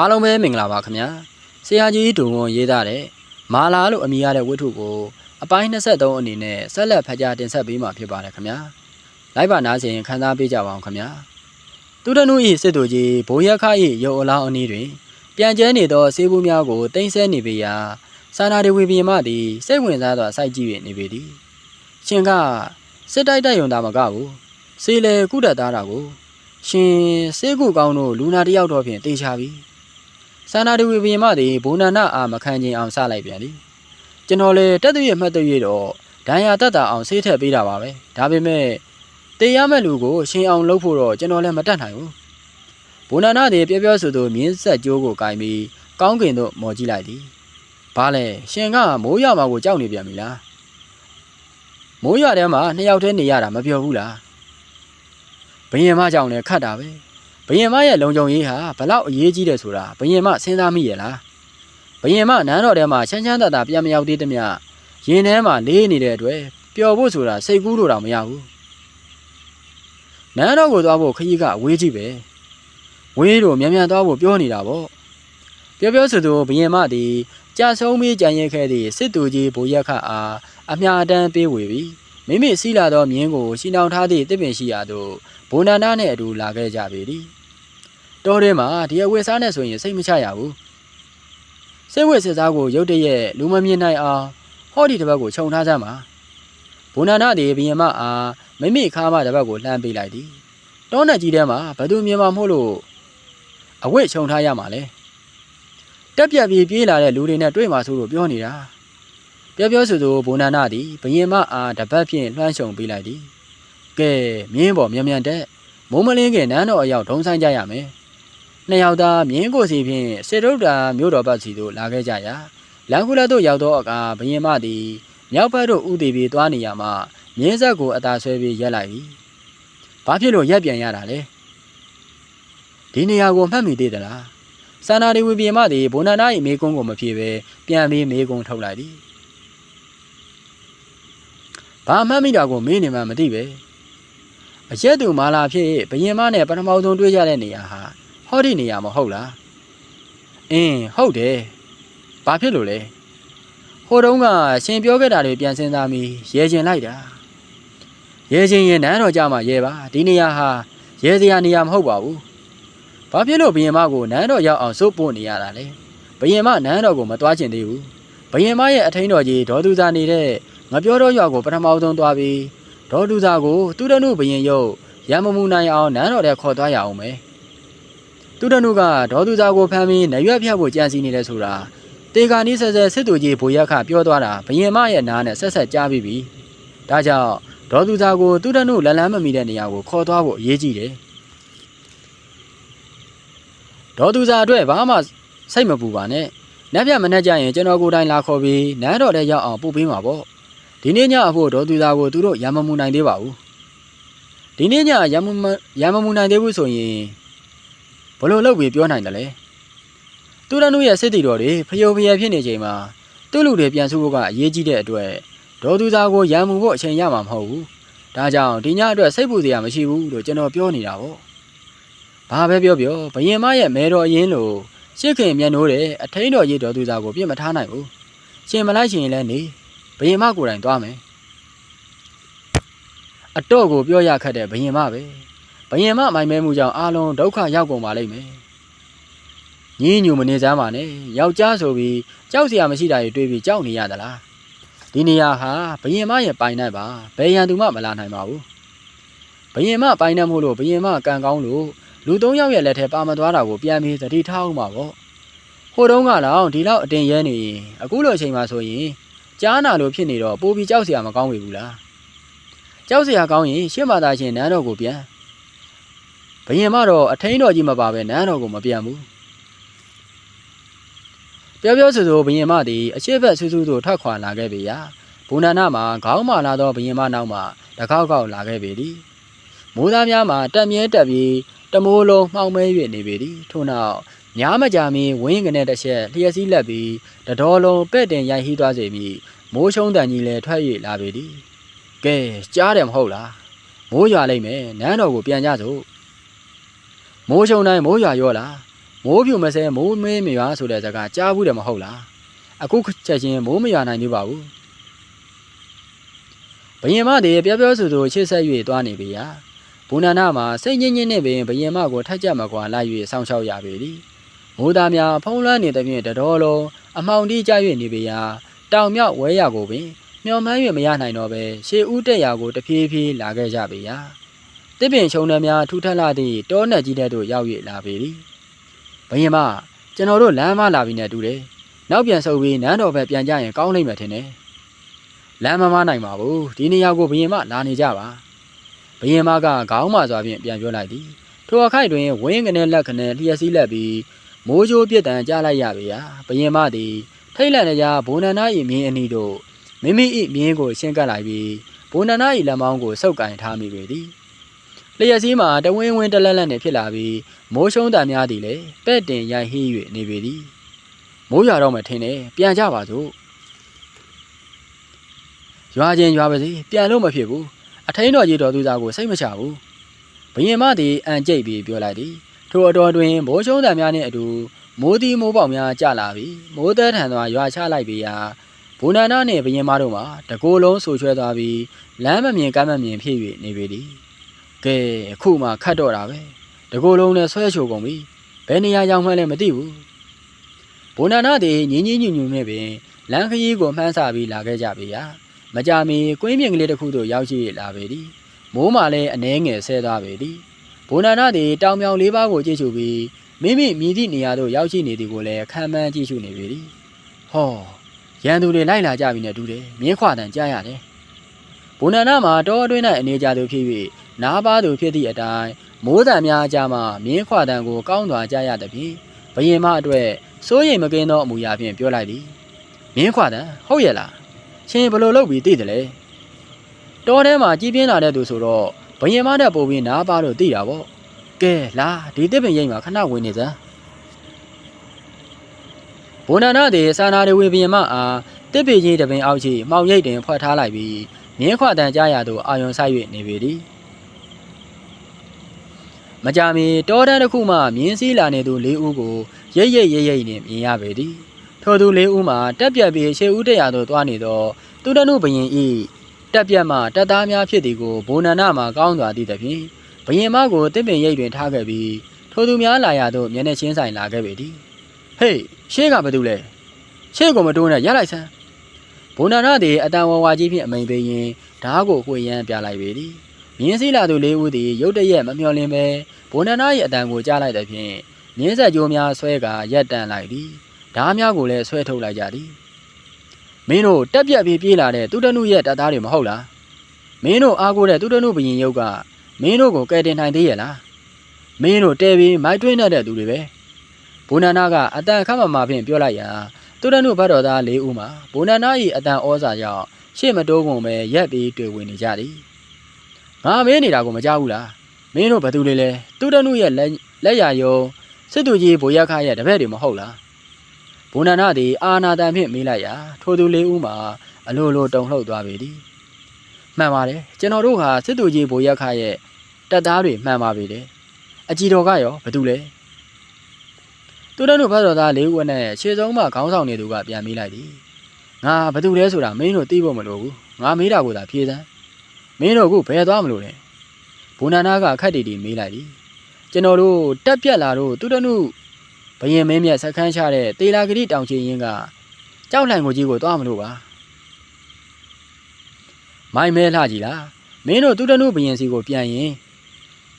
အားလုံးပဲမင်္ဂလာပါခင်ဗျာဆရာကြီးဒုံဝန်ရေးသားတဲ့မာလာလို့အမည်ရတဲ့ဝတ္ထုကိုအပိုင်း23အနေနဲ့ဆက်လက်ဖတ်ကြားတင်ဆက်ပေးမှာဖြစ်ပါတယ်ခင်ဗျာလိုက်ပါနားဆင်ခန်းစားပေးကြပါအောင်ခင်ဗျာသူတနု၏စစ်သူကြီးဘိုးရခ၏ရုပ်အလောင်းအနီးတွင် ပြန်ကျဲနေသောစေဘူးများကိုတင်ဆက်နေပေရာစာနာတွေဝေပြင်းမသည်စိတ်ဝင်စားစွာစိုက်ကြည့်၍နေပေသည်ရှင်ကစစ်တိုက်တိုက်ယုံသားမကဘူးစေလေကုဒတ်သားတာကို ရှင်စေကုကောင်းတို့လူနာတယောက်တော့ဖြင့်တေချာပြီ ဆန္ဒတူဝေဘရင်မသည်ဘုံနာနာအားမခံခြင်းအောင်စလိုက်ပြန်သည်ကျွန်တော်လည်းတက်သွေမှတ်သွေတော့ဒဏ်ရာတက်တာအောင်ဆေးထက်ပေးတာပါပဲဒါပေမဲ့တေးရမဲ့လူကိုရှင်အောင်လုပ်ဖို့တော့ကျွန်တော်လည်းမတတ်နိုင်ဘူးဘုံနာနာသည်ပြောပြောဆိုဆိုမြင်းဆက်ကြိုးကိုကင်ပြီးကောင်းကင်သို့မော်ကြည့်လိုက်သည်ဘာလဲရှင်ကမိုးရွာမှာကိုကြောက်နေပြန်ပြီလားမိုးရွာထဲမှာနှစ်ယောက်တည်းနေရတာမပြောဘူးလားဘယင်မကြောင့်လည်းခတ်တာပဲ ဘယင်မရဲ့လုံခြုံရေးဟာဘလောက်အရေးကြီးတယ်ဆိုတာဘယင်မစဉ်းစားမိရဲ့လားဘယင်မနန်းတော်ထဲမှာချမ်းချမ်းသာသာပြန်မရောက်သေးသမျှရင်ထဲမှာလေးနေတဲ့အတွက်ပျော်ဖို့ဆိုတာစိတ်ကူးလို့တော့မရဘူးနန်းတော်ကိုသွားဖို့ခကြီးကအဝေးကြီးပဲဝေးတော့မြန်မြန်သွားဖို့ပြောနေတာပေါ့ပြောပြောဆိုဆိုဘယင်မသည်ကြာဆုံးပြီးကြံရဲခဲ့သည့်စစ်သူကြီးဘိုးရက်ခအားအမြအတမ်းပေးဝေပြီးမိမိစီလာသောမြင်းကိုရှင်းအောင်ထားသည့်တစ်ပင်ရှိရာသို့ဘုံနာနာနှင့်အတူလာခဲ့ကြပေသည် တောထဲမှာဒီအဝတ်စားနဲ့ဆိုရင်စိတ်မချရဘူးစိတ်ဝတ်စစ်စားကိုရုတ်တရက်လူမမြင်နိုင်အောင်ဟောဒီတစ်ဘက်ကိုခြုံထားကြမှာဘုနာနာသည်ဘီယမအားမိမိခါမတစ်ဘက်ကိုလှမ်းပေးလိုက်သည်တောနဲ့ကြီးထဲမှာဘသူမြင်မှာမဟုတ်လို့အဝတ်ခြုံထားရမှာလဲတက်ပြက်ပြီးပြေးလာတဲ့လူတွေနဲ့တွေ့မှာဆိုလို့ပြောနေတာပြောပြောဆိုဆိုဘုနာနာသည်ဘယင်မအားတစ်ပတ်ဖြင့်လွှမ်းခြုံပေးလိုက်သည်ကဲမြင်းပေါ်မြန်မြန်တက်မိုးမလင်းခင်နန်းတော်အရောက်ဒုံဆိုင်ကြရမယ် နှစ်ယောက်သားမြင်းကိုစီဖြင့်စေတုဒ္ဓါမြို့တော်ဘက်စီသို့လာခဲ့ကြရာလန်ကူလာသို့ရောက်သောအခါဘယင်မသည်မြောက်ဘက်သို့ဥတီပြီးသွားနေရမှမြင်းဆက်ကိုအသာဆွဲပြီးရက်လိုက်ပြီ။ဘာဖြစ်လို့ရက်ပြန်ရတာလဲ။ဒီနေရာကိုမှတ်မိသေးသလား။စာနာဒီဝီပြင်မသည်ဘုံနာနာ၏မေကုန်းကိုမဖြေဘဲပြန်ပြီးမေကုန်းထုတ်လိုက်သည်။ဘာမှတ်မိတာကိုမေးနေမှမသိပဲ။အရက်သူမာလာဖြစ်ဘယင်မနဲ့ပထမဆုံးတွေ့ကြတဲ့နေရာဟာ ဟောဒီနေရာမဟုတ်လားအင်းဟုတ်တယ်ဘာဖြစ်လို့လဲဟိုတုန်းကရှင်ပြောခဲ့တာတွေပြန်စဉ်းစားပြီးရဲကျင်လိုက်တာရဲကျင်ရင်နန်းတော်ကြမှာရဲပါဒီနေရာဟာရဲစရာနေရာမဟုတ်ပါဘူးဘာဖြစ်လို့ဘယင်မကိုနန်းတော်ရောက်အောင်စိုးပို့နေရတာလဲဘယင်မနန်းတော်ကိုမသွားချင်သေးဘူးဘယင်မရဲ့အထိန်တော်ကြီးဒေါ်သူစာနေတဲ့ငပြောတော်ရွာကိုပထမဆုံးသွားပြီးဒေါ်သူစာကိုသူတနုဘယင်ရုပ်ရံမမူနိုင်အောင်နန်းတော်ထဲခေါ်သွားရအောင်မယ် သူတနုကဒေါ်သူစာကိုဖမ်းပြီးနရွက်ဖြတ်ဖို့ကြံစီနေတယ်ဆိုတာတေဂာနီးဆဲဆဲစစ်သူကြီးဘိုရက်ခပြောသွားတာဘယင်မရဲ့နားနဲ့ဆက်ဆက်ကြားပြီးပြီဒါကြောင့်ဒေါ်သူစာကိုသူတနုလန်လန်းမမီတဲ့နေရာကိုခေါ်သွားဖို့အရေးကြီးတယ်ဒေါ်သူစာအတွက်ဘာမှစိတ်မပူပါနဲ့နက်ပြမနဲ့ကြရင်ကျွန်တော်ကိုယ်တိုင်လာခေါ်ပြီးနန်းတော်ထဲရောက်အောင်ပို့ပေးမှာပေါ့ဒီနေ့ညအဖို့ဒေါ်သူစာကိုသူတို့ရံမမူနိုင်သေးပါဘူးဒီနေ့ညရံမမရံမမူနိုင်သေးဘူးဆိုရင် ဘလို့လောက်ပြီးပြောနိုင်တယ်လေသူရနုရဲ့စစ်တီတော်တွေဖျော်ဖျယ်ဖြစ်နေချိန်မှာသူ့လူတွေပြန်စုဖို့ကအရေးကြီးတဲ့အတွက်ဒေါ်သူသားကိုရံမှုဖို့အချိန်ရမှာမဟုတ်ဘူးဒါကြောင့်ဒီညအတွက်စိတ်ပူစရာမရှိဘူးလို့ကျွန်တော်ပြောနေတာပေါ့ဘာပဲပြောပြောဘယင်မရဲ့မဲတော်အရင်လို့ရှစ်ခင်မြန်နိုးတဲ့အထိန်တော်ကြီးဒေါ်သူသားကိုပြစ်မထားနိုင်ဘူးရှင်မလိုက်ရှင်လည်းနေဘယင်မကိုယ်တိုင်သွားမယ်အတော့ကိုပြောရခက်တဲ့ဘယင်မပဲ ဘယင်မမိုင်မဲမှုကြောင့်အားလုံးဒုက္ခရောက်ကုန်ပါလိမ့်မယ်။ညင်းညူမနေစမ်းပါနဲ့။ယောက်ျားဆိုပြီးကြောက်စရာမရှိတာတွေတွေးပြီးကြောက်နေရသလား။ဒီနေရာဟာဘယင်မရဲ့ပိုင်နိုင်ပါ။ဘယ်ရန်သူမှမလာနိုင်ပါဘူး။ဘယင်မပိုင်နိုင်မို့လို့ဘယင်မကံကောင်းလို့လူသုံးယောက်ရဲ့လက်ထဲပါမသွားတာကိုပြန်ပြီးသတိထားအောင်ပါပေါ့။ဟိုတုန်းကတော့ဒီလောက်အတင်ရဲနေရင်အခုလိုအချိန်မှဆိုရင်ကြားနာလို့ဖြစ်နေတော့ပိုပြီးကြောက်စရာမကောင်းဘူးလား။ကြောက်စရာကောင်းရင်ရှင်းပါသားရှင်နန်းတော်ကိုပြန် ဘယင်မတော့အထိန်တော်ကြီးမပါပဲနန်းတော်ကိုမပြန်ဘူးပြောပြောဆိုဆိုဘယင်မသည်အရှိတ်ဘက်ဆူဆူသို့ထွက်ခွာလာခဲ့ပေရာဘူနာနာမှာခေါင်းမာလာသောဘယင်မနောက်မှတကောက်ကောက်လာခဲ့ပေသည်မိုးသားများမှာတက်မြဲတက်ပြီးတမိုးလုံးမှောင်မဲ၍နေပေသည်ထို့နောက်ညားမကြာမီဝင်းကနေတစ်ချက်လျှက်စီးလက်ပြီးတတော်လုံးပဲ့တင်ရိုက်ဟီးသွားစေပြီးမိုးရှုံးတန်ကြီးလည်းထွက်၍လာပေသည်ကဲကြားတယ်မဟုတ်လားမိုးရွာလိုက်မယ်နန်းတော်ကိုပြန်ကြစို့ မိုးချုံတိုင်းမိုးရွာရောလားမိုးဖြူမစဲမိုးမဲမရွာဆိုတဲ့စကားကြားဘူးတယ်မဟုတ်လားအခုချက်ချင်းမိုးမရွာနိုင်သေးပါဘူးဘယင်မတည်းပြောပြောဆိုဆိုချစ်ဆက်၍သွားနေပြီယာဘူနန္ဒမှာစိတ်ညစ်ညစ်နဲ့ပင်ဘယင်မကိုထက်ကြမကွာလိုက်၍စောင့်ရှောက်ရပေသည်မိုးသားများဖုံးလွှမ်းနေသဖြင့်တတော်လုံးအမှောင်တီးကြ၍နေပေရာတောင်မြောက်ဝဲရကိုပင်မျော်မှန်း၍မရနိုင်တော့ပဲရှေးဦးတက်ရာကိုတဖြည်းဖြည်းလာခဲ့ကြပေရာ တစ်ပင်ချုံနှများထူထပ်လာသည့်တောနက်ကြီးတဲ့သို့ရောက်၍လာပေသည်ဘယင်မကျွန်တော်တို့လမ်းမလာပြီနဲ့တူတယ်နောက်ပြန်ဆုပ်ပြီးနန်းတော်ဘက်ပြန်ကြရင်ကောင်းလိမ့်မယ်ထင်တယ်လမ်းမမနိုင်ပါဘူးဒီနေရာကိုဘယင်မလာနေကြပါဘယင်မကခေါင်းမစွာဖြင့်ပြန်ပြောလိုက်သည်ထိုအခိုက်တွင်ဝင်းကနေလက်ခနဲ့လျှက်စည်းလက်ပြီးမိုးကြိုးပြစ်တန်ကြားလိုက်ရပေရာဘယင်မသည်ထိတ်လန့်နေကြဘုံနန္ဒ၏မြင်းအနီးတို့မိမိ၏မြင်းကိုရှင်းကပ်လိုက်ပြီးဘုံနန္ဒ၏လက်မောင်းကိုဆုပ်ကင်ထားမိပေသည် လျှက်စည်းမှာတဝင်းဝင်းတလက်လက်နှင့်ဖြစ်လာပြီးမိုးရှုံးတံများသည်လည်းပဲ့တင်ရိုက်ဟီး၍နေပေသည်မိုးရွာတော့မှထင်တယ်ပြန်ကြပါစို့ရွာချင်းရွာပါစေပြန်လို့မဖြစ်ဘူးအထိန်တော်ကြီးတော်သူသားကိုစိတ်မချဘူးဘယင်မသည်အန်ကျိတ်ပြီးပြောလိုက်သည်ထိုအတော်တွင်မိုးရှုံးတံများနှင့်အတူမိုးတီးမိုးပေါက်များကျလာပြီးမိုးသည်ထန်စွာရွာချလိုက်ပြီးရာဘူနန္ဒနှင့်ဘယင်မတို့မှာတကိုယ်လုံးဆူချွဲသွားပြီးလမ်းမမြင်ကမ်းမမြင်ဖြစ်၍နေပေသည် ကဲအခုမှခတ်တော့တာပဲတကိုယ်လုံးနဲ့ဆွဲချိုကုန်ပြီဘယ်နေရာရောက်မှန်းလည်းမသိဘူးဘုံနာနာသည်ညင်းညင်းညူညူနဲ့ပင်လမ်းခရီးကိုမှန်းဆပြီးလာခဲ့ကြပေရာမကြမီကွင်းပြင်ကလေးတစ်ခုသို့ရောက်ရှိလာပေသည်မိုးမှလည်းအနှဲငယ်ဆဲသွားပေသည်ဘုံနာနာသည်တောင်မြောင်လေးပါးကိုကြည့်ရှုပြီးမိမိမြည်သည့်နေရာသို့ရောက်ရှိနေသည်ကိုလည်းခံမှန်းကြည့်ရှုနေပေသည်ဟောရန်သူတွေလိုက်လာကြပြီနဲ့တူတယ်မြင်းခွာတန်ကြားရတယ်ဘုံနာနာမှာတောအတွင်း၌အနေကြသူဖြစ်၍ နားပါသူဖြစ်သည့်အတိုင်းမိုးတံများအကြမှာမြင်းခွာတန်ကိုကောင်းစွာကြားရသဖြင့်ဘယင်မအတွက်စိုးရိမ်မကင်းသောအမူအရာဖြင့်ပြောလိုက်သည်မြင်းခွာတန်ဟုတ်ရဲ့လားရှင်ဘလို့လုပ်ပြီးသိတယ်လေတောထဲမှာကြီးပြင်းလာတဲ့သူဆိုတော့ဘယင်မတဲ့ပုံပြီးနားပါလို့သိတာပေါ့ကဲလာဒီတစ်ပင်ရိပ်မှာခဏဝင်နေစမ်းဘုံနာနာသည်စာနာတွေဝေဘယင်မအားတစ်ပင်ကြီးတပင်အောက်ရှိမှောင်ရိပ်တွင်ဖွက်ထားလိုက်ပြီးမြင်းခွာတန်ကြားရသို့အာယုံဆိုင်၍နေပေသည် မကြမီတောတန်းတစ်ခုမှမြင်းစည်းလာနေသူ၄ဦးကိုရိပ်ရိပ်ရိပ်ရိပ်နှင့်မြင်ရပေသည်ထိုသူ၄ဦးမှာတက်ပြက်ပြီးရှေ့ဦးတရာသို့သွားနေသောသူတနုဘရင်ဤတက်ပြက်မှတက်သားများဖြစ်သည်ကိုဘိုနန္ဒမှကောင်းစွာသိသဖြင့်ဘရင်မကိုတစ်ပင်ရိပ်တွင်ထားခဲ့ပြီးထိုသူများလာရသို့မျက်နှာချင်းဆိုင်လာခဲ့ပေသည်ဟေးရှေ့ကဘာတူလဲရှေ့ကိုမတိုးနဲ့ရလိုက်စမ်းဘိုနန္ဒသည်အတန်ဝဝကြီးဖြင့်အမိန်ပေးရင်ဓားကိုဝှေ့ရမ်းပြလိုက်ပေသည် မြင်းစည်းလာသူလေးဦးသည်ရုတ်တရက်မမျှော်လင့်ပဲဘိုနန္ဒ၏အတန်ကိုကြားလိုက်သဖြင့်မြင်းဆက်ကြိုးများဆွဲကာရက်တန်လိုက်သည်ဓားများကိုလည်းဆွဲထုတ်လိုက်ကြသည်မင်းတို့တက်ပြက်ပြီးပြေးလာတဲ့သူတနုရဲ့တပ်သားတွေမဟုတ်လားမင်းတို့အားကိုးတဲ့သူတနုဘရင်ရုပ်ကမင်းတို့ကိုကယ်တင်နိုင်သေးရဲ့လားမင်းတို့တဲပြီးမိုက်ထွင်းတဲ့သူတွေပဲဘုနန္ဒကအတန်ခမမဖြင့်ပြောလိုက်ရာသူတနုဘတ်တော်သား၄ဦးမှာဘုနန္ဒ၏အတန်ဩဇာကြောင့်ရှေ့မတိုးကုန်ပဲရက်ပြီးတွေ့ဝင်နေကြသည် ငါမင်းနေတာကိုမကြောက်ဘူးလားမင်းတို့ဘသူတွေလဲသူတနုရဲ့လက်လက်ရယုံစစ်သူကြီးဘိုရက်ခရဲ့တပည့်တွေမဟုတ်လားဘုနန္ဒသည်အာနာတန်ဖြင့်မေးလိုက်ရာထိုသူလေးဦးမှာအလိုလိုတုန်လှုပ်သွားပေသည်မှန်ပါတယ်ကျွန်တော်တို့ဟာစစ်သူကြီးဘိုရက်ခရဲ့တပ်သားတွေမှန်ပါပေတယ်အကြည်တော်ကရောဘသူလဲသူတို့တို့ဘတ်တော်သားလေးဦးနဲ့ခြေစုံးမှခေါင်းဆောင်နေသူကပြန်မေးလိုက်သည်ငါဘသူလဲဆိုတာမင်းတို့သိဖို့မလိုဘူးငါမေးတာကိုသာဖြေစမ်း မင်းတို့အခုဘယ်သွားမလို့လဲဘုနန္ဒကခက်တီတီမေးလိုက်သည်ကျွန်တော်တို့တက်ပြက်လာတော့သူတို့နုဘယင်မင်းမြတ်စခန်းချတဲ့တေလာဂရိတောင်ချီရင်ကကြောက်လှန်ကိုကြီးကိုသွားမလို့ပါမိုင်းမဲလှကြီးလားမင်းတို့သူတို့နုဘယင်စီကိုပြန်ရင်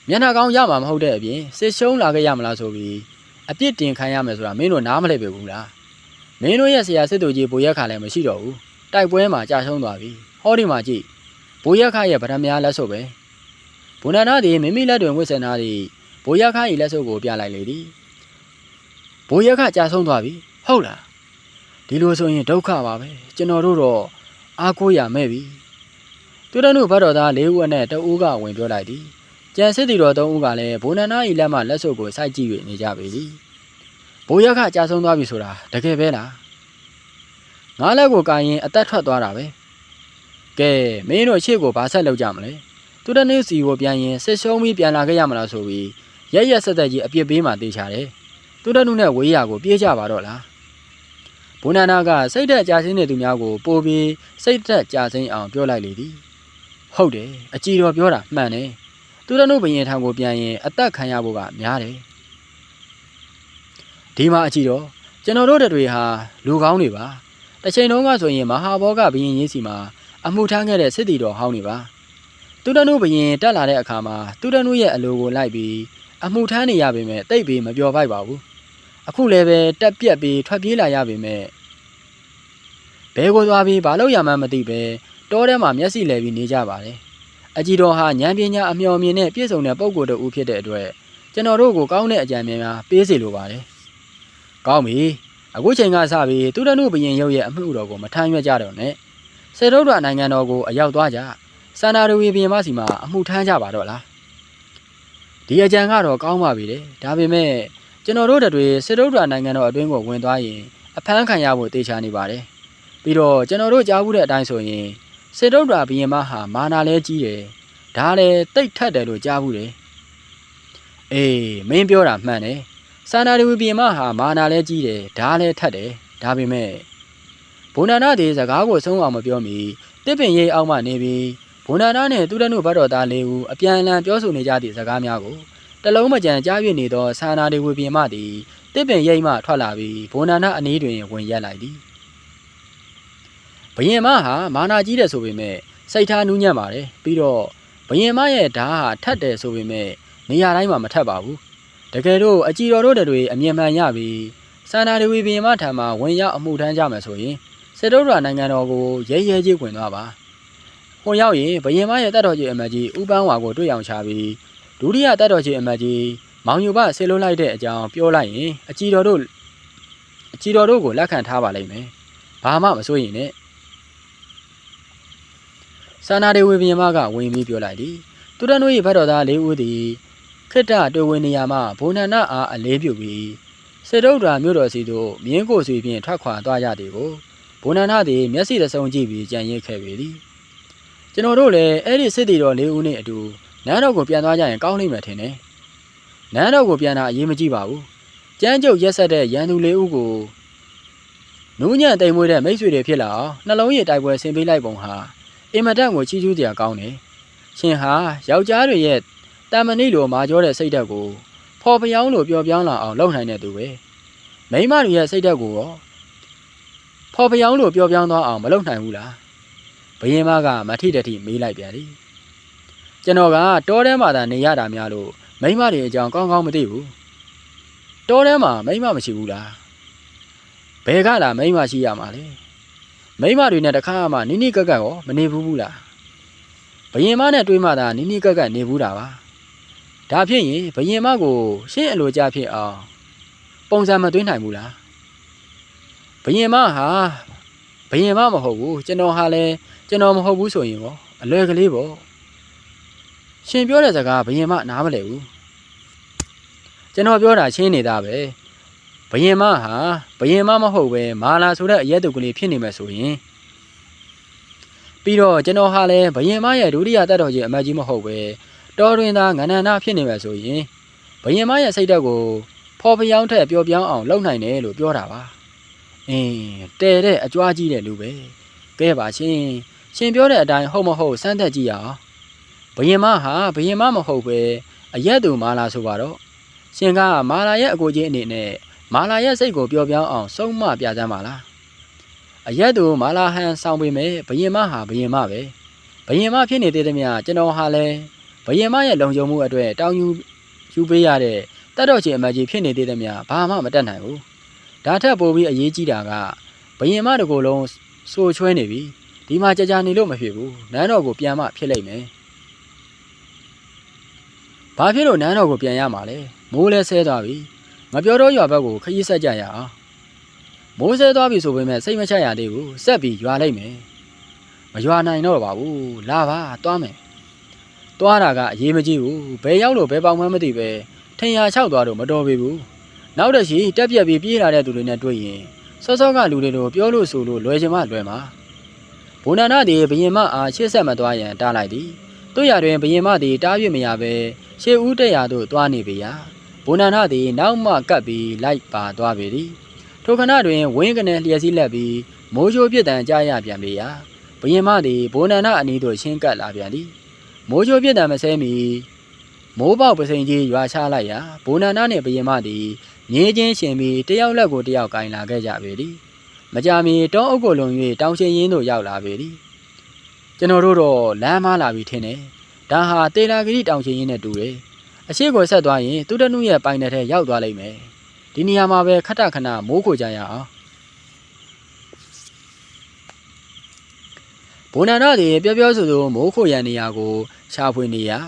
မျက်နှာကောင်းရမှာမဟုတ်တဲ့အပြင်စစ်ရှုံးလာခဲ့ရမလားဆိုပြီးအပြစ်တင်ခံရမယ်ဆိုတာမင်းတို့နားမလည်ပဲဘူးလားမင်းတို့ရဲ့ဆရာစစ်သူကြီးဘိုရက်ခါလည်းမရှိတော့ဘူးတိုက်ပွဲမှာကြာဆုံးသွားပြီဟောဒီမှာကြည့် ဘိုရက်ခရဲ့ဗရမများလက်ဆုပ်ပဲဘုနန္ဒသည်မိမိလက်တွင်ဝစ်ဆင်ထားသည့်ဘိုရက်ခ၏လက်ဆုပ်ကိုပြလိုက်လေသည်ဘိုရက်ခကြာဆုံးသွားပြီဟုတ်လားဒီလိုဆိုရင်ဒုက္ခပါပဲကျွန်တော်တို့တော့အားကိုးရမဲ့ပြီသူတို့တို့ဘတ်တော်သား၄ဦးနဲ့တအူးကဝင်ပြောလိုက်သည်ကျန်စစ်တီတော်၃ဦးကလည်းဘိုနန္ဒ၏လက်မှလက်ဆုပ်ကိုစိုက်ကြည့်၍နေကြပေသည်ဘိုရက်ခကြာဆုံးသွားပြီဆိုတာတကယ်ပဲလားငါလက်ကိုကာရင်အသက်ထွက်သွားတာပဲ ကဲမင်းတို့ရှေ့ကိုဘာဆက်လုပ်ကြမလဲသူတနေ့စီကိုပြန်ရင်စစ်ရှုံးပြီးပြန်လာခဲ့ရမလားဆိုပြီးရက်ရက်ဆက်ဆက်ကြီးအပြစ်ပေးမှတေးချတယ်သူတနုနဲ့ဝေးရကိုပြေးကြပါတော့လားဘုနန္ဒာကစိတ်သက်ကြာစင်းနေသူများကိုပို့ပြီးစိတ်သက်ကြာစင်းအောင်ပြောလိုက်လေသည်ဟုတ်တယ်အကြည်တော်ပြောတာမှန်တယ်သူတနုဘရင်ထံကိုပြန်ရင်အသက်ခံရဖို့ကများတယ်ဒီမှာအကြည်တော်ကျွန်တော်တို့တတွေဟာလူကောင်းတွေပါတစ်ချိန်တုန်းကဆိုရင်မဟာဘောဂဘရင်ကြီးစီမှာ အမှုထမ်းခဲ့တဲ့စစ်တီတော်ဟောင်းတွေပါသူတနုဘရင်တက်လာတဲ့အခါမှာသူတနုရဲ့အလိုကိုလိုက်ပြီးအမှုထမ်းနေရပေမဲ့တိတ်ပြီးမပြောပိုက်ပါဘူးအခုလည်းပဲတက်ပြက်ပြီးထွက်ပြေးလာရပေမဲ့ဘဲကိုသွားပြီးဘာလို့ရမှန်းမသိပဲတောထဲမှာမျက်စိလဲပြီးနေကြပါတယ်အကြည်တော်ဟာဉာဏ်ပညာအမျှော်မြင်နဲ့ပြည့်စုံတဲ့ပုံကိုယ်တူဖြစ်တဲ့အတွက်ကျွန်တော်တို့ကိုကောင်းတဲ့အကြံဉာဏ်များပေးစီလိုပါတယ်ကောင်းပြီအခုချိန်ကစပြီးသူတနုဘရင်ရုပ်ရဲ့အမှုတော်ကိုမထမ်းရွက်ကြတော့နဲ့ စေတုဒ္ဒနိုင်ငံတော်ကိုအရောက်သွားကြစန္ဒာရဝီဘရင်မစီမှာအမှုထမ်းကြပါတော့လားဒီအကြံကတော့ကောင်းပါပြီတဲ့ဒါပေမဲ့ကျွန်တော်တို့တတွေစေတုဒ္ဒနိုင်ငံတော်အတွင်းကိုဝင်သွားရင်အဖမ်းခံရဖို့တေချာနေပါတယ်ပြီးတော့ကျွန်တော်တို့ကြားဘူးတဲ့အတိုင်းဆိုရင်စေတုဒ္ဒဘရင်မဟာမာနာလဲကြီးတယ်ဒါလည်းတိတ်ထက်တယ်လို့ကြားဘူးတယ်အေးမင်းပြောတာမှန်တယ်စန္ဒာရဝီဘရင်မဟာမာနာလဲကြီးတယ်ဒါလည်းထက်တယ်ဒါပေမဲ့ ဘုံနာနာဒီစကားကိုဆုံးအောင်မပြောမီတစ်ပင်ရိပ်အောက်မှနေပြီးဘုံနာနာနဲ့သူတနုဘတ်တော်သားလေးဦးအပြန်အလှန်ပြောဆိုနေကြသည့်စကားများကိုတလုံးမကြံကြား၍နေသောဆန္ဒတွေဝေပြင်မှသည်တစ်ပင်ရိပ်မှထွက်လာပြီးဘုံနာနာအနီးတွင်ဝင်ရက်လိုက်သည်ဘယင်မဟာမာနာကြီးတယ်ဆိုပေမဲ့စိတ်ထားနူးညံ့ပါတယ်ပြီးတော့ဘယင်မရဲ့ဓာတ်ဟာထက်တယ်ဆိုပေမဲ့နေရာတိုင်းမှာမထက်ပါဘူးတကယ်တော့အကြည်တော်တို့တွေအမြင်မှန်ရပြီးဆန္ဒတွေဝေပြင်မှထံမှာဝင်ရောက်အမှုထမ်းကြမယ်ဆိုရင် စေတုဒ္ဒရာနိုင်ငံတော်ကိုရဲရဲကြီးဝင်သွားပါ။ဟိုရောက်ရင်ဘယင်မရဲ့တတ်တော်ကြီးအမတ်ကြီးဥပန်းဝါကိုတွေ့အောင်ချပြီးဒုတိယတတ်တော်ကြီးအမတ်ကြီးမောင်ယူပဆေလုံးလိုက်တဲ့အကြောင်းပြောလိုက်ရင်အကြည်တော်တို့အကြည်တော်တို့ကိုလက်ခံထားပါလိမ့်မယ်။ဘာမှမစိုးရင်နဲ့ဆန္ဒတွေဝေဘယင်မကဝင်ပြီးပြောလိုက်သည်။သူတန်းတို့၏ဘတ်တော်သားလေးဦးသည်ခိတ္တတွေ့ဝင်နေရမှဘုံနန္ဒအားအလေးပြုပြီးစေတုဒ္ဒရာမြို့တော်စီသို့မြင်းကိုစီဖြင့်ထွက်ခွာသွားကြသည်ကို ဘုံနန္ဒသည်မျက်စိတစ်စုံကြည့်ပြီးကြံရိပ်ခဲ့ပေသည်ကျွန်တော်တို့လည်းအဲ့ဒီစစ်တီတော်လေးဦးနဲ့အတူနန်းတော်ကိုပြန်သွားကြရင်ကောင်းလိမ့်မယ်ထင်တယ်နန်းတော်ကိုပြန်တာအရေးမကြီးပါဘူးကျန်းကျုပ်ရက်ဆက်တဲ့ရန်သူလေးဦးကိုနူးညံ့တိမ်မွေးတဲ့မိတ်ဆွေတွေဖြစ်လာအောင်နှလုံးရည်တိုက်ပွဲဆင်ပေးလိုက်ပုံဟာအင်မတန်ကိုချီးကျူးစရာကောင်းတယ်ရှင်ဟာယောက်ျားတွေရဲ့တာမဏိလိုမာကြောတဲ့စိတ်ဓာတ်ကိုဖော်ဖျောင်းလိုပျော်ပြောင်းလာအောင်လုပ်နိုင်တဲ့သူပဲမိန်းမတွေရဲ့စိတ်ဓာတ်ကိုရော ဖော်ဖျောင်းလိုပျော်ပြောင်းသွားအောင်မလုပ်နိုင်ဘူးလားဘယင်မကမထိတထိမေးလိုက်ပြန်သည်ကျွန်တော်ကတောထဲမှာသာနေရတာများလို့မိန်းမတွေအကြောင်းကောင်းကောင်းမသိဘူးတောထဲမှာမိန်းမမရှိဘူးလားဘယ်ကလာမိန်းမရှိရမှာလဲမိန်းမတွေနဲ့တခါမှနိနိကက်ကက်ရောမနေဘူးဘူးလားဘယင်မနဲ့တွေးမှသာနိနိကက်ကက်နေဘူးတာပါဒါဖြစ်ရင်ဘယင်မကိုရှင်းအလိုကြဖြစ်အောင်ပုံစံမသွင်းနိုင်ဘူးလား ဘယင်မဟာဘယင်မမဟုတ်ဘူးကျွန်တော်ဟာလည်းကျွန်တော်မဟုတ်ဘူးဆိုရင်ရောအလွယ်ကလေးပေါ့ရှင်ပြောတဲ့စကားဘယင်မနားမလဲဘူးကျွန်တော်ပြောတာရှင်းနေတာပဲဘယင်မဟာဘယင်မမဟုတ်ပဲမာလာဆိုတဲ့အရက်သူကလေးဖြစ်နေမယ်ဆိုရင်ပြီးတော့ကျွန်တော်ဟာလည်းဘယင်မရဲ့ဒုတိယတတ်တော်ကြီးအမတ်ကြီးမဟုတ်ပဲတော်တွင်သာငန္နနာဖြစ်နေမယ်ဆိုရင်ဘယင်မရဲ့စိတ်ဓာတ်ကိုဖော်ဖျောင်းထက်ပျော်ပြောင်းအောင်လုပ်နိုင်တယ်လို့ပြောတာပါ အင်းတဲတဲ့အကြွားကြီးတဲ့လူပဲကဲပါရှင်ရှင်ပြောတဲ့အတိုင်းဟုတ်မဟုတ်စမ်းသက်ကြည့်ရအောင်ဘယင်မဟာဘယင်မမဟုတ်ပဲအရက်သူမာလာဆိုပါတော့ရှင်ကမာလာရဲ့အကိုကြီးအနေနဲ့မာလာရဲ့စိတ်ကိုပျော်ပြောင်းအောင်စုံမပြစမ်းပါလားအရက်သူမာလာဟန်ဆောင်ပေမဲ့ဘယင်မဟာဘယင်မပဲဘယင်မဖြစ်နေသေးသည်မြကျွန်တော်ဟာလည်းဘယင်မရဲ့လုံခြုံမှုအတွက်တောင်းယူယူပေးရတဲ့တတ်တော်ချေအမကြီးဖြစ်နေသေးသည်မြဘာမှမတတ်နိုင်ဘူး ဒါထက်ပိုပြီးအရေးကြီးတာကဘယင်မတကူလုံးစိုးချွဲနေပြီဒီမှာကြာကြာနေလို့မဖြစ်ဘူးနန်းတော်ကိုပြန်မှဖြစ်လိမ့်မယ်ဘာဖြစ်လို့နန်းတော်ကိုပြန်ရမှာလဲမိုးလဲဆဲသွားပြီငါပြောတော့ရွာဘက်ကိုခရီးဆက်ကြရအောင်မိုးဆဲသွားပြီဆိုပေမဲ့စိတ်မချရသေးဘူးဆက်ပြီးရွာလိုက်မယ်မရွာနိုင်တော့ပါဘူးလာပါသွားမယ်သွားတာကအရေးမကြီးဘူးဘယ်ရောက်လို့ဘယ်ပေါင်မှမသိပဲထင်ရချောက်သွားတော့မတော်ပြီဘူး နောက်တရှိတက်ပြက်ပြီးပြေးလာတဲ့သူတွေနဲ့တွေ့ရင်စောစောကလူတွေတို့ပြောလို့ဆိုလို့လွယ်ချင်မှလွယ်မှာဘုံနာနာသည်ဘယင်မအားရှေ့ဆက်မသွားရန်တားလိုက်သည်တို့ရတွင်ဘယင်မသည်တား၍မရပဲရှေ့ဦးတက်ရာသို့သွားနေပေရာဘုံနာနာသည်နောက်မှကပ်ပြီးလိုက်ပါသွားပေသည်ထိုခဏတွင်ဝင်းကနေလျက်စီးလက်ပြီးမိုးချိုးပြစ်တန်ကြားရပြန်ပေရာဘယင်မသည်ဘုံနာနာအနီးသို့ရှင်းကပ်လာပြန်သည်မိုးချိုးပြစ်တန်မဆဲမီမိုးပေါက်ပစိန်ကြီးရွာချလိုက်ရာဘုံနာနာနှင့်ဘယင်မသည် ငင်းချင်းရှင်ပြီးတယောက်လက်ကိုတယောက်ကင်လာခဲ့ကြပေသည်မကြမီတောအုပ်ကိုလုံ၍တောင်ရှင်ရင်းသို့ရောက်လာပေသည်ကျွန်တော်တို့တော့လမ်းမလာပြီထင်တယ်ဒါဟာတေလာဂရီတောင်ရှင်ရင်းနဲ့တူတယ်အရှိကိုဆက်သွားရင်သူတနုရဲ့ပိုင်တဲ့ထဲရောက်သွားလိမ့်မယ်ဒီနေရာမှာပဲခက်တခဏမိုးခိုကြရအောင်ဘုံနာနာသည်ပြောပြောဆိုဆိုမိုးခိုရန်နေရာကိုရှာဖွေနေရာ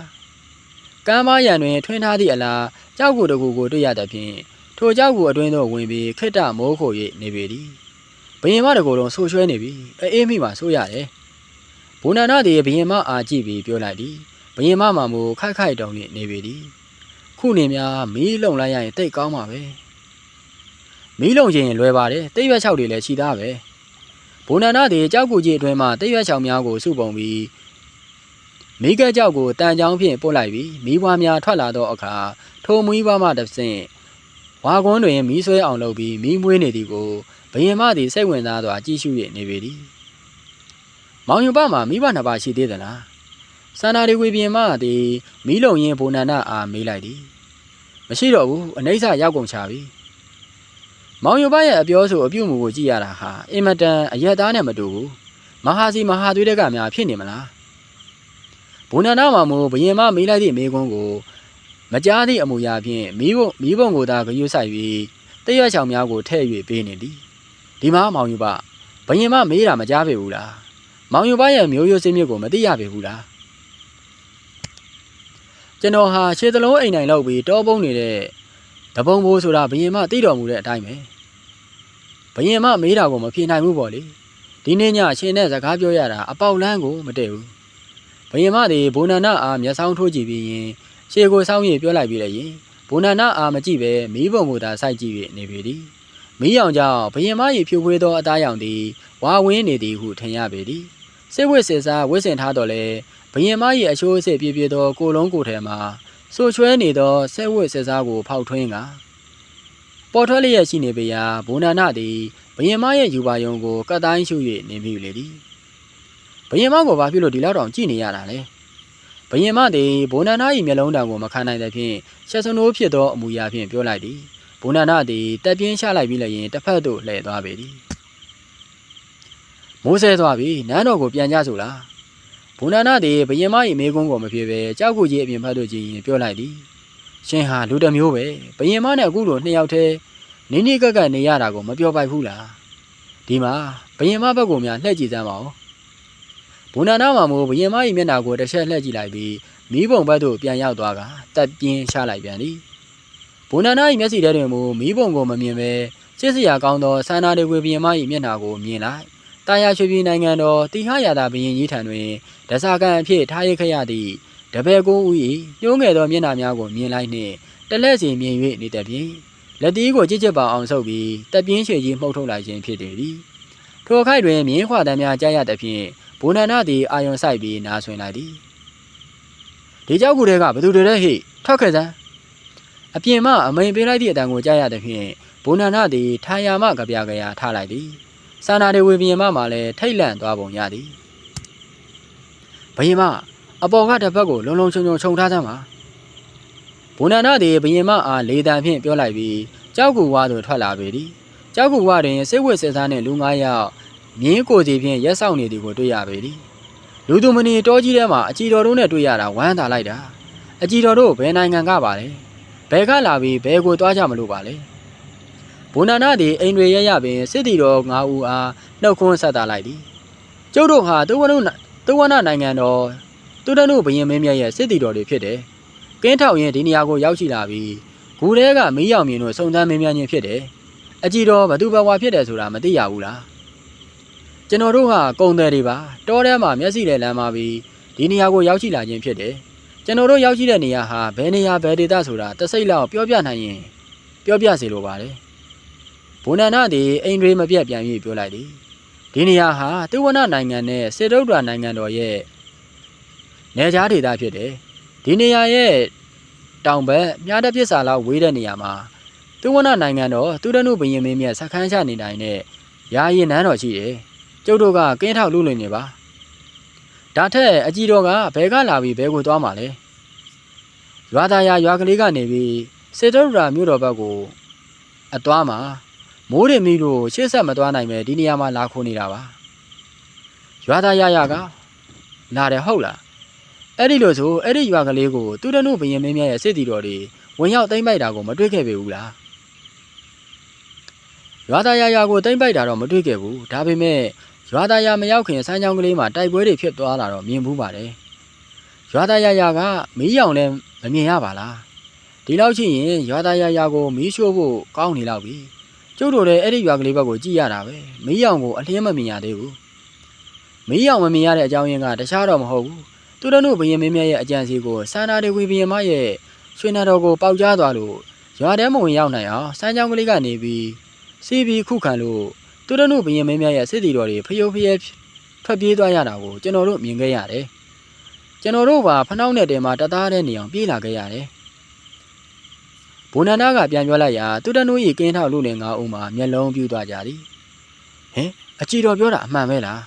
ကမ်းပါရန်တွင်ထွင်းထားသည့်အလားကြောက်ကိုတကူကိုတွေ့ရသဖြင့် ထိုကြောက်ကိုအတွင်းသို့ဝင်ပြီးခိတ္တမိုးခို၍နေပေသည်ဘယင်မတကူလုံးဆူရွှဲနေပြီအေးမိမှဆိုးရတယ်ဘုံနာနာသည်ဘယင်မအာကြည့်ပြီးပြောလိုက်သည်ဘယင်မမှမူခိုက်ခိုက်တုံနှင့်နေပေသည်ခုနေများမီးလုံလိုက်ရရင်တိတ်ကောင်းပါပဲမီးလုံခြင်းလွယ်ပါတယ်တိတ်ရွက်ချောက်တွေလည်းရှိသားပဲဘုံနာနာသည်ကြောက်ကူကြီးအတွင်းမှတိတ်ရွက်ချောက်များကိုစုပုံပြီးမိကကြောက်ကိုတန်ချောင်းဖြင့်ပို့လိုက်ပြီးမိဘွားများထွက်လာသောအခါထိုမီးဘွားမှတစ်ဆင့် ဝါကွန်းတွင်မီးဆွဲအောင်လုပ်ပြီးမီးမွေးနေသည်ကိုဘယင်မသည်စိတ်ဝင်စားစွာကြည့်ရှု၍နေပေသည်မောင်ယူပမှာမိဘနှစ်ပါးရှိသေးသလားစန္ဒာရီဝေပြင်မသည်မီးလုံရင်ဘုံနန္ဒအားမေးလိုက်သည်မရှိတော့ဘူးအနှိမ့်ဆရောက်ကုန်ချပြီမောင်ယူပရဲ့အပြောဆိုအပြုတ်မှုကိုကြည့်ရတာဟာအင်မတန်အရက်သားနဲ့မတူဘူးမဟာစီမဟာသွေးတက်ကများဖြစ်နေမလားဘုံနန္ဒမှာမို့ဘယင်မမေးလိုက်သည့်မေကွန်းကို မကြားသည့်အမူအရာဖြင့်မီးဘုံမီးဘုံကိုသာဂရုစိုက်ပြီးတရွက်ချောင်များကိုထဲ့၍ပေးနေသည်ဒီမှာမောင်ယူပဘယင်မမေးတာမကြားပေဘူးလားမောင်ယူပရဲ့မျိုးရိုးစင်းမြစ်ကိုမသိရပေဘူးလားကျွန်တော်ဟာခြေသလုံးအိမ်နိုင်လောက်ပြီးတောပုံးနေတဲ့တပုံဘိုးဆိုတာဘယင်မသိတော်မူတဲ့အတိုင်းပဲဘယင်မမေးတာကိုမဖြေနိုင်ဘူးပေါ့လေဒီနေ့ညရှင်နဲ့စကားပြောရတာအပေါက်လန်းကိုမတည့်ဘူးဘယင်မသည်ဘုံနန္ဒအားမျက်စောင်းထိုးကြည့်ပြီးရင် ခြေကိုစောင်းရပြောလိုက်ပြီးလည်းရင်ဘုံနန္ဒအားမကြည့်ပဲမီးပုံကိုသာစိုက်ကြည့်၍နေပြီသည်မီးရောင်ကြောင့်ဘယင်မ၏ဖြူခွေးသောအသားရောင်သည်ဝါဝင်းနေသည်ဟုထင်ရပေသည်စစ်ဝစ်စစ်စားဝစ်စင်ထားတော်လဲဘယင်မ၏အချိုးအစစ်ပြည့်ပြည့်သောကိုလုံးကိုယ်ထဲမှာဆိုချွဲနေသောဆက်ဝစ်စစ်စားကိုဖောက်ထွင်းကပေါ်ထွက်လျက်ရှိနေပေရာဘုံနာနာသည်ဘယင်မရဲ့ယူပါယုံကိုကတ်တိုင်းရှု၍နေမိလေသည်ဘယင်မကိုဘာဖြစ်လို့ဒီလောက်တောင်ကြည့်နေရတာလဲ ဘယင်မသည်ဘုံနာနာ၏မျက်လုံးတောင်ကိုမခံနိုင်သဖြင့်ချက်စနိုးဖြစ်သောအမူအရာဖြင့်ပြောလိုက်သည်ဘုံနာနာသည်တက်ပြင်းချလိုက်ပြီးလည်းရင်တစ်ဖက်သို့လှည့်သွားပေသည်မိုးဆဲသွားပြီနန်းတော်ကိုပြန်ကြဆိုလားဘုံနာနာသည်ဘယင်မ၏မေကုန်းကိုမဖြစ်ပဲကြောက်ကူကြီးအပြင်ဖက်သို့ကြည့်ရင်ပြောလိုက်သည်ရှင်ဟာလူတစ်မျိုးပဲဘယင်မနဲ့အခုလိုနှစ်ယောက်တည်းနိနိကက်ကက်နေရတာကိုမပြောပိုက်ဘူးလားဒီမှာဘယင်မဘက်ကိုများလှည့်ကြည့်စမ်းပါဦး ဘုံနာနာမှာမို့ဘယင်မ၏မျက်နှာကိုတစ်ချက်လှည့်ကြည့်လိုက်ပြီးမိဘုံဘက်သို့ပြန်ရောက်သွားကတက်ပြင်းချလိုက်ပြန်သည်ဘုံနာနာ၏မျက်စိထဲတွင်မူမိဘုံကိုမမြင်ပဲစစ်စရာကောင်းသောဆန္ဒတွေဝေဘယင်မ၏မျက်နှာကိုမြင်လိုက်တာယာရွှေပြည်နိုင်ငံတော်တိဟရတာဘရင်ကြီးထံတွင်ဒဇာကန်အဖြစ်ထားရခရသည့်တပည့်ကိုဦး၏ညှိုးငယ်သောမျက်နှာများကိုမြင်လိုက်နှင့်တလက်စီမြင်၍နေတတ်ပြင်လက်တီးကိုကြစ်ကြစ်ပေါအောင်ဆုပ်ပြီးတက်ပြင်းချေကြီးမှုတ်ထုတ်လိုက်ခြင်းဖြစ်သည်ထိုအခိုက်တွင်မြင်းခွာတမ်းများကြားရသဖြင့် ဘုံနန္ဒသည်အာယုံဆိုင်ပြီးနားဆွင်လိုက်သည်ဒီကြောက်ကူတွေကဘသူတွေလဲဟိထွက်ခဲ့စမ်းအပြင်မှအမိန်ပေးလိုက်သည့်အတန်ကိုကြားရသဖြင့်ဘုံနန္ဒသည်ထာယာမကပြကရာထားလိုက်သည်စာနာတွေဝေပြင်မမှလည်းထိတ်လန့်သွားပုံရသည်ဘယင်မအပေါ်ကတစ်ဖက်ကိုလုံလုံချုံချုံခြုံထားသမ်းပါဘုံနန္ဒသည်ဘယင်မအားလေတံဖြင့်ပြောလိုက်ပြီးကြောက်ကူဝါသို့ထွက်လာပေသည်ကြောက်ကူဝါတွင်စိတ်ဝစ်စစ်စားနှင့်လူ9ယောက် မြင်းကိုစီဖြင့်ရက်ဆောင်နေသည်ကိုတွေ့ရပေသည်လူသူမနီတောကြီးထဲမှာအကြည်တော်တို့နဲ့တွေ့ရတာဝမ်းသာလိုက်တာအကြည်တော်တို့ဘယ်နိုင်ငံကပါလဲဘယ်ကလာပြီးဘယ်ကိုသွားကြမလို့ပါလဲဘုံနာနာသည်အိမ်တွေရရပင်စစ်တီတော်၅ဦးအားနှုတ်ခွန်းဆက်တာလိုက်သည်ကျုပ်တို့ဟာသူဝနုသူဝနနိုင်ငံတော်သူတနုဘရင်မင်းမြတ်ရဲ့စစ်တီတော်တွေဖြစ်တယ်ကင်းထောက်ရင်ဒီနေရာကိုရောက်ရှိလာပြီးဂူထဲကမီးရောင်မြင်တို့စုံစမ်းမင်းမြတ်ချင်းဖြစ်တယ်အကြည်တော်ဘသူဘဝဖြစ်တယ်ဆိုတာမသိရဘူးလား ကျွန်တော်တို့ဟာကုံတယ်တွေပါတောထဲမှာမျက်စိနဲ့လမ်းပါပြီးဒီနေရာကိုရောက်ရှိလာခြင်းဖြစ်တယ်ကျွန်တော်တို့ရောက်ရှိတဲ့နေရာဟာဘယ်နေရာဘယ်ဒေသဆိုတာတစိမ့်လောက်ပြောပြနိုင်ရင်ပြောပြစေလိုပါတယ်ဘုံနန္ဒသည်အိမ်တွေမပြတ်ပြန်၍ပြောလိုက်သည်ဒီနေရာဟာသူဝနနိုင်ငံနဲ့စေတုဒ္ဒရာနိုင်ငံတော်ရဲ့နေကြားဒေသဖြစ်တယ်ဒီနေရာရဲ့တောင်ဘက်မြားတစ်ပြစ်စာလောက်ဝေးတဲ့နေရာမှာသူဝနနိုင်ငံတော်သူရနုဘရင်မင်းမြတ်စခန်းချနေနိုင်တဲ့ယာယီနန်းတော်ရှိတယ် ကျုပ်တို့ကကင်းထောက်လူလင်နေပါဒါထက်အကြီးတော်ကဘဲကလာပြီးဘဲကိုသွားမှာလဲရွာသားရရွာကလေးကနေပြီးစေတရရာမြို့တော်ဘက်ကိုအသွားမှာမိုးရင်မီတို့ရှေ့ဆက်မသွားနိုင်ပဲဒီနေရာမှာလာခိုးနေတာပါရွာသားရရကလာတယ်ဟုတ်လားအဲ့ဒီလို့ဆိုအဲ့ဒီရွာကလေးကိုသူရနုဘရင်မင်းမြတ်ရဲ့စစ်တီတော်တွေဝင်ရောက်သိမ့်ပိုက်တာကိုမတွေ့ခဲ့ပေဘူးလားရွာသားရရကိုသိမ့်ပိုက်တာတော့မတွေ့ခဲ့ဘူးဒါပေမဲ့ ရွာသားရမရောက်ခင်စမ်းချောင်းကလေးမှာတိုက်ပွဲတွေဖြစ်သွားတာတော့မြင်ဘူးပါတယ်ရွာသားရရကမီးရောင်လဲမမြင်ရပါလားဒီလောက်ရှိရင်ရွာသားရရကိုမီးရှို့ဖို့ကောင်းနေလောက်ပြီကျုပ်တို့လည်းအဲ့ဒီရွာကလေးဘက်ကိုကြည့်ရတာပဲမီးရောင်ကိုအလင်းမမြင်ရသေးဘူးမီးရောင်မမြင်ရတဲ့အကြောင်းရင်းကတခြားတော့မဟုတ်ဘူးသူတို့တို့ဘရင်မင်းမြတ်ရဲ့အကြံစီကိုစန္ဒာဒေဝီဘရင်မရဲ့ရွှေနာတော်ကိုပေါက်ကြားသွားလို့ရွာထဲမဝင်ရောက်နိုင်အောင်စမ်းချောင်းကလေးကနေပြီးစီးပြီးခုခံလို့ သူတို့တို့ဘရင်မင်းမြတ်ရဲ့စစ်တီတော်တွေဖျိုးဖျဲထွက်ပြေးသွားရတာကိုကျွန်တော်တို့မြင်ခဲ့ရတယ်ကျွန်တော်တို့ပါဖနှောင်းတဲ့တဲမှာတသားတဲ့နေအောင်ပြေးလာခဲ့ရတယ်ဘုံနန္ဒကပြန်ပြောလိုက်ရာသူတနုဤကင်းထောက်လူလင်ငါးဦးမှာမျက်လုံးပြူသွားကြသည်ဟင်အကြည်တော်ပြောတာအမှန်ပဲလား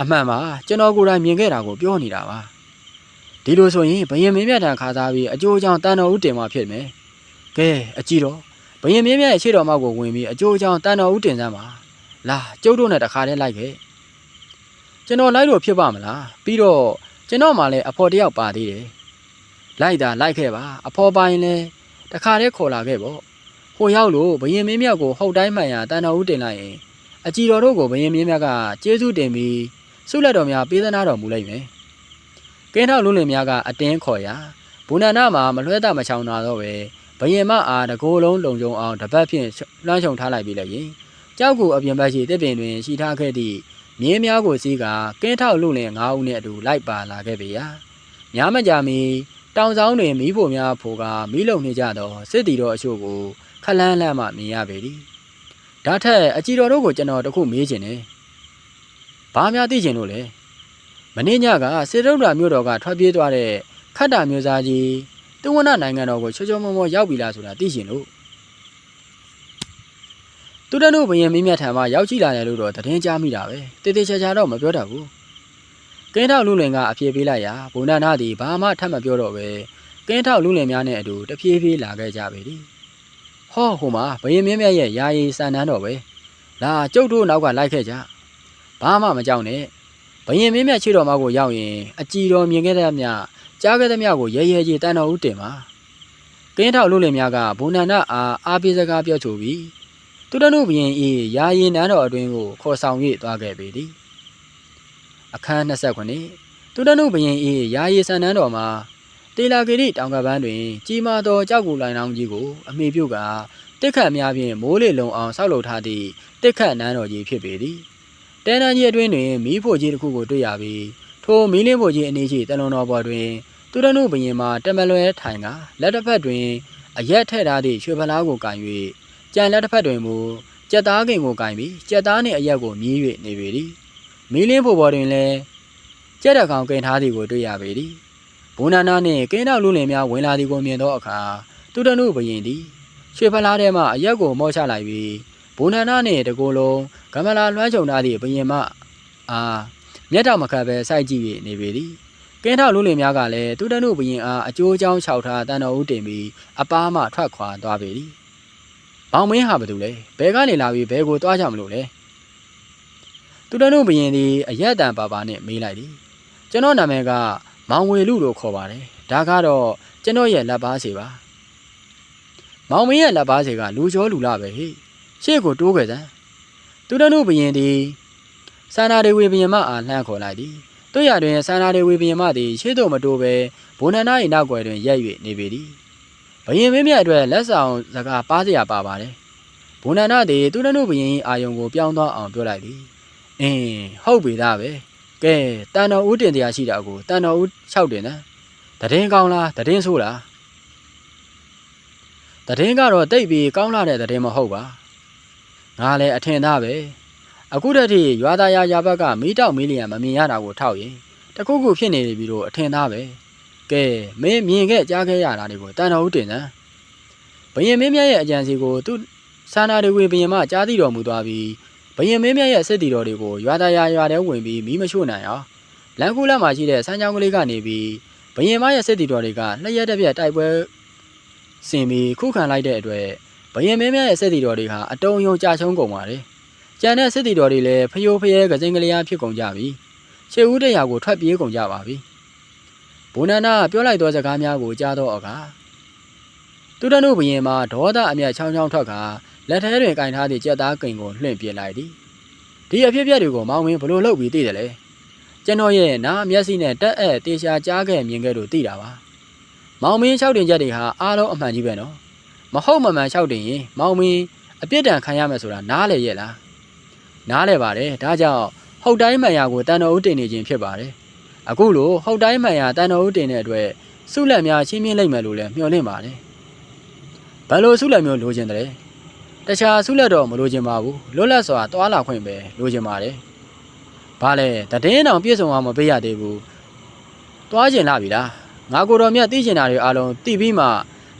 အမှန်ပါကျွန်တော်ကိုယ်တိုင်မြင်ခဲ့တာကိုပြောနေတာပါဒီလိုဆိုရင်ဘယင်မင်းမြတ်တန်ခါသားပြီးအကျိုးအကြောင်းတန်တော်ဦးတင်มาဖြစ်မယ်ကဲအကြည်တော် ဘယင်မင်းမြတ်ရဲ့ခြေတော်မောက်ကိုဝင်ပြီးအကျိုးအကြောင်းတန်တော်ဦးတင်စမ်းပါလာကျုပ်တို့နဲ့တခါတည်းလိုက်ခဲ့ကျွန်တော်လိုက်လို့ဖြစ်ပါမလားပြီးတော့ကျွန်တော်မှလည်းအဖော်တယောက်ပါသေးတယ်လိုက်တာလိုက်ခဲ့ပါအဖော်ပိုင်းလဲတခါတည်းခေါ်လာခဲ့ပေါ့ဟိုရောက်လို့ဘယင်မင်းမြတ်ကိုဟုတ်တိုင်းမှန်ရတန်တော်ဦးတင်လိုက်ရင်အကြည်တော်တို့ကိုဘယင်မင်းမြတ်ကကျေးဇူးတင်ပြီးဆုလက်တော်များပေးသနာတော်မူလိုက်မယ်ကင်းထောက်လူလင်များကအတင်းခေါ်ရာဘူနန္ဒမှာမလွှဲတာမချောင်တာတော့ပဲ ဘယင်မအားတကိုယ်လုံးလုံခြုံအောင်တပတ်ဖြင့်လွှမ်းခြုံထားလိုက်ပြီးလည်းရင်ကြောက်ကူအပြင်ဘက်ရှိတစ်ပင်တွင်ရှိထားခဲ့သည့်မြင်းများကိုစီးကကင်းထောက်လူလင်၅ဦးနဲ့အတူလိုက်ပါလာခဲ့ပေရာများမကြာမီတောင်ဆောင်တွင်မီးဖို့များဖိုကမီးလုံနေကြသောစစ်တီတော်အချို့ကိုခလန်းလန်းမှမြင်ရပေသည်ဒါထက်အကြည်တော်တို့ကိုကျွန်တော်တခုမေးချင်တယ်။ဘာများသိချင်လို့လဲ။မင်းညကစေရုဒ္ဓမြို့တော်ကထွက်ပြေးသွားတဲ့ခတ်တာမျိုးသားကြီး တဝနနိုင်ငံတော်ကိုချောချောမောမောရောက်ပြီလားဆိုတာသိချင်လို့။သူတနုဘယင်မင်းမြတ်ထံမှာရောက်ကြည့်လာတယ်လို့တော့သတင်းကြားမိတာပဲ။တေတေချာချာတော့မပြောတတ်ဘူး။ကင်းထောက်လူလင်ကအပြေးပေးလိုက်ရာဘုံနာနာသည်ဘာမှထပ်မပြောတော့ပဲကင်းထောက်လူလင်များနဲ့အတူတပြေးပြေးလာခဲ့ကြပေသည်။ဟောဟိုမှာဘယင်မင်းမြတ်ရဲ့ယာယီစံနှန်းတော်ပဲ။လာကျုပ်တို့နောက်ကလိုက်ခဲ့ကြ။ဘာမှမကြောက်နဲ့။ ဘယင်မင်းမြတ်ခြေတော်မကိုရောက်ရင်အကြည်တော်မြင်ခဲ့တဲ့မြကြားခဲ့တဲ့မြကိုရဲရဲကြီးတန်တော်ဦးတင်ပါ။ကင်းထောက်လူလင်များကဘုံနန္ဒအားအားပေးစကားပြောချိုပြီးသူတနုဘရင်ဤယာယီနန်းတော်အတွင်းကိုခေါ်ဆောင်၍သွားခဲ့ပေသည်။အခန်း29သူတနုဘရင်ဤယာယီစံနှန်းတော်မှာတေလာဂိရိတောင်ကပန်းတွင် ကြီးမားသောကြောက်ကူလိုင်လောင်းကြီးကိုအမိပြုတ်ကတစ်ခတ်များဖြင့်မိုးလေလုံအောင်ဆောက်လုပ်ထားသည့်တစ်ခတ်နန်းတော်ကြီးဖြစ်ပေသည် တဲနန်းကြီးအတွင်းတွင်မီးဖို့ကြီးတစ်ခုကိုတွေ့ရပြီးထိုမီးလင်းဖို့ကြီးအနည်းရှိတလွန်တော်ပေါ်တွင်သူရနုဘရင်မှာတမလွဲထိုင်ကလက်တစ်ဖက်တွင်အရက်ထဲ့ထားသည့်ရွှေဖလားကိုကင်၍ကြံလက်တစ်ဖက်တွင်မူကြက်သားကိန်ကိုကင်ပြီးကြက်သားနှင့်အရက်ကိုမြည်၍နေပေသည်မီးလင်းဖို့ပေါ်တွင်လည်းကြက်တကောင်ကိန်ထားသည်ကိုတွေ့ရပေသည်ဘုံနာနာနှင့်ကင်းတော်လူလင်များဝင်လာသည်ကိုမြင်သောအခါသူတနုဘရင်သည်ရွှေဖလားထဲမှအရက်ကိုမော့ချလိုက်ပြီး ဘုံနာနာနှင့်တကိုယ်လုံးကမလာလွှမ်းခြုံထားသည့်ဘရင်မအာမျက်တောင်မခတ်ပဲစိုက်ကြည့်၍နေပေသည်ကင်းထောက်လူလင်များကလည်းသူတနုဘရင်အားအကျိုးအကြောင်းခြောက်ထားတန်တော်ဦးတင်ပြီးအပားမှထွက်ခွာသွားပေသည်။ဘောင်မင်းဟာဘာတူလဲဘဲကနေလာပြီးဘဲကိုသွားကြမလို့လဲ။သူတနုဘရင်သည်အရက်တန်ပါပါနဲ့မေးလိုက်သည်။ကျွန်တော်နာမည်ကမောင်ဝေလူလို့ခေါ်ပါတယ်။ဒါကတော့ကျွန်တော်ရဲ့လက်ပါစီပါ။မောင်မင်းရဲ့လက်ပါစီကလူကျော်လူလာပဲဟိ။ ရှေ့ကိုတိုးခဲ့စမ်း။သူတနုဘရင်သည်စန္ဒာဒေဝီဘရင်မအားလှမ်းခေါ်လိုက်သည်။တို့ရတွင်စန္ဒာဒေဝီဘရင်မသည်ရှေ့သို့မတိုးပဲဘုံနန္ဒ၏နောက်ွယ်တွင်ရက်၍နေပေသည်။ဘရင်မင်းမြတ်အတွက်လက်ဆောင်စကားပါးစရာပါပါတယ်။ဘုံနန္ဒသည်သူတနုဘရင်၏အာယုံကိုပြောင်းသွားအောင်ပြောလိုက်သည်။အင်းဟုတ်ပြီသားပဲ။ကဲတန်တော်ဦးတင်တရားရှိတာကိုတန်တော်ဦး၆တင်နော်။တည်င်းကောင်းလားတည်င်းဆိုးလား။တည်င်းကတော့တိတ်ပြီးကောင်းလာတဲ့တည်င်းမဟုတ်ပါ။ ငါလည်းအထင်သားပဲ။အခုတည်းထိရွာသားရရဘက်ကမီးတောက်မီလီယံမမြင်ရတာကိုထောက်ရင်တခုခုဖြစ်နေပြီလို့အထင်သားပဲကဲမင်းမြင်ခဲ့ကြားခဲ့ရတာတွေကိုတန်တော်ဦးတင်စံဘယင်မင်းမြတ်ရဲ့အကြံစီကိုသူစာနာတွေဝေဘယင်မှကြားသိတော်မူသွားပြီးဘယင်မင်းမြတ်ရဲ့စစ်တီတော်တွေကိုရွာသားရွာရွာထဲဝင်ပြီးမီးမရှို့နိုင်အောင်လန်ကူလက်မှာရှိတဲ့စမ်းချောင်းကလေးကနေပြီးဘယင်မရဲ့စစ်တီတော်တွေကလျှက်တစ်ပြက်တိုက်ပွဲဆင်ပြီးခုခံလိုက်တဲ့အတွက် ဘယင်မင်းမြတ်ရဲ့စစ်တီတော်တွေဟာအတုံးယုံကြချုံကုန်ပါတယ်ကျန်တဲ့စစ်တီတော်တွေလည်းဖျိုးဖျဲကစင်းကလေးအားဖြစ်ကုန်ကြပြီခြေဦးတရာကိုထွက်ပြေးကုန်ကြပါပြီဘုံနန္ဒာကပြောလိုက်သောစကားများကိုကြားသောအခါသူတနုဘရင်မှာဒေါသအမျက်ချောင်းချောင်းထွက်ကလက်ထဲတွင်ကင်ထားသည့်ကြက်သားကိန်ကိုလွှင့်ပြလိုက်သည်ဒီအဖြစ်အပျက်တွေကိုမောင်ဝင်းဘလို့လုပ်ပြီးသိတယ်လဲကျွန်တော်ရဲ့နားမျက်စိနဲ့တက်အပ်တေချာကြားခဲ့မြင်ခဲ့လို့သိတာပါမောင်မင်းလျှောက်တင်ချက်တွေဟာအားလုံးအမှန်ကြီးပဲနော် မဟုတ်မမှန်လျှောက်တင်ရင်မောင်မင်းအပြစ်ဒဏ်ခံရမယ်ဆိုတာနားလေရဲ့လားနားလေပါတယ်ဒါကြောင့်ဟုတ်တိုင်းမှန်ရာကိုတန်တော်ဦးတင်နေခြင်းဖြစ်ပါတယ်အခုလိုဟုတ်တိုင်းမှန်ရာတန်တော်ဦးတင်တဲ့အတွက်စုလက်များချင်းမြင့်လိုက်မယ်လို့လည်းမျှော်လင့်ပါတယ်။ဘယ်လိုစုလက်မျိုးလိုချင်တယ်။တခြားစုလက်တော့မလိုချင်ပါဘူး။လွတ်လပ်စွာတွာလာခွင့်ပဲလိုချင်ပါတယ်။ဘာလဲတည်င်းအောင်ပြည့်စုံအောင်မပေးရသေးဘူး။တွားကျင်လာပြီလား။ငါကိုယ်တော်မြတ်သိကျင်တာတွေအားလုံးသိပြီးမှ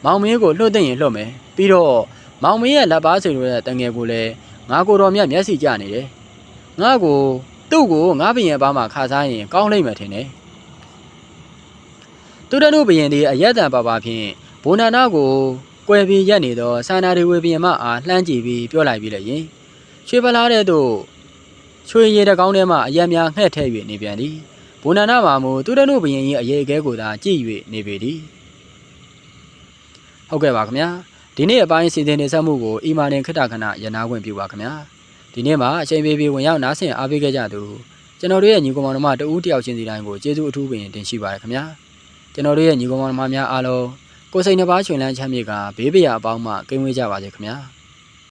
မောင်မင်းကိုလှုပ်သိမ့်ရင်လှုပ်မယ်။ပြီးတော့မောင်မင်းရဲ့လက်ပါဆွေတို့ရဲ့တငယ်ကိုလည်းငါကိုယ်တော်မြတ်မျက်စိကျနေတယ်။ငါကိုသူ့ကိုငါဘရင်ဘာမှခါစားရင်ကောင်းလိမ့်မယ်ထင်တယ်။သူတနုဘရင်ဒီအယက်တန်ပါပါဖြင့်ဘုံနာနာကိုကွယ်ပြီးရက်နေသောစာနာတွေဝေဘရင်မအားလှမ်းကြည့်ပြီးပြောလိုက်ပြီးလည်းယင်ရွှေပလားတဲ့သို့ချွေရည်တကောင်းထဲမှအရက်များငှက်ထဲ၍နေပြန်သည်ဘုံနာနာမှာမူသူတနုဘရင်၏အရေးအကဲကိုသာကြည့်၍နေပေသည် ဟုတ်ကဲ့ပါခင်ဗျာဒီနေ့အပိုင်းစီစဉ်နေဆက်မှုကိုအီမာတင်ခတ္တခဏရနာခွင့်ပြုပါခင်ဗျာဒီနေ့မှာအချိန်ပေးပြီးဝင်ရောက်နားဆင်အားပေးခဲ့ကြသူကျွန်တော်တို့ရဲ့ညီကောင်မောင်နှမတဦးတယောက်ချင်းစီတိုင်းကိုကျေးဇူးအထူးပင်တင်ရှိပါရခင်ဗျာကျွန်တော်တို့ရဲ့ညီကောင်မောင်နှမများအားလုံးကိုယ်စိတ်နှပါချွင်လန်းချမ်းမြေကဘေးပရာအပေါင်းမှကင်းဝေးကြပါစေခင်ဗျာ